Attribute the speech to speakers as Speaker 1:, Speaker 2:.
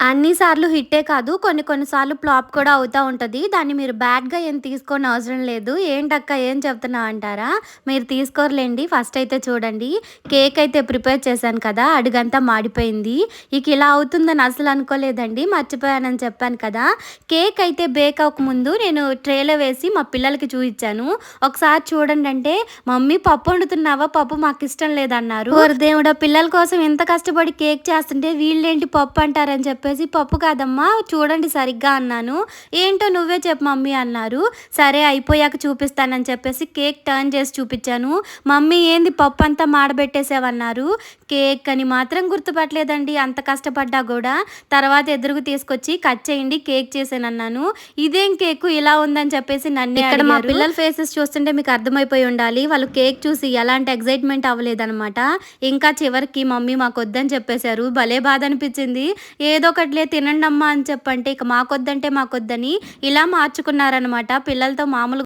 Speaker 1: అన్ని సార్లు హిట్టే కాదు కొన్ని కొన్నిసార్లు ప్లాప్ ఫ్లాప్ కూడా అవుతూ ఉంటుంది. దాన్ని మీరు బ్యాడ్గా ఏం తీసుకోని అవసరం లేదు. ఏంటక్క ఏం చెప్తున్నా అంటారా? మీరు తీసుకోరులేండి. ఫస్ట్ అయితే చూడండి. కేక్ అయితే ప్రిపేర్ చేశాను కదా అడుగంతా మాడిపోయింది. ఇక ఇలా అవుతుందని అసలు అనుకోలేదండి. మర్చిపోయానని చెప్పాను కదా. కేక్ అయితే బేక్ అవ్వకముందు నేను ట్రేలో వేసి మా పిల్లలకి చూపించాను. ఒకసారి చూడండి అంటే మమ్మీ పప్పు వండుతున్నావా? పప్పు మాకు ఇష్టం లేదన్నారు. దేవుడా పిల్లల కోసం ఎంత కష్టపడి కేక్ చేస్తుంటే వీళ్ళేంటి పప్పు అంటారని చెప్పి చెప్పేసి పప్పు కాదమ్మా చూడండి సరిగ్గా అన్నాను. ఏంటో నువ్వే చెప్పు మమ్మీ అన్నారు. సరే అయిపోయాక చూపిస్తానని చెప్పేసి కేక్ టర్న్ చేసి చూపించాను. మమ్మీ ఏంది పప్పు అంతా మాడబెట్టేసావన్నారు? కేక్ అని మాత్రం గుర్తుపట్టలేదండి అంత కష్టపడ్డా కూడా. తర్వాత ఎదురుగు తీసుకొచ్చి కట్ చేయండి కేక్ చేసానన్నాను. ఇదేం కేక్? ఇలా ఉందని చెప్పేసి నన్ను ఇక్కడ మా పిల్లల ఫేసెస్ చూస్తుంటే మీకు అర్థమైపోయి ఉండాలి. వాళ్ళు కేక్ చూసి ఎలాంటి ఎగ్జైట్మెంట్ అవ్వలేదన్నమాట. ఇంకా చివరికి మమ్మీ మాకు వద్దని చెప్పేశారు. భలే బాధ అనిపించింది. ఏదో ఒకటిలే తినండి అమ్మా అని చెప్పంటే ఇక మాకొద్దంటే మాకొద్దని ఇలా మార్చుకున్నారనమాట పిల్లలతో మామూలు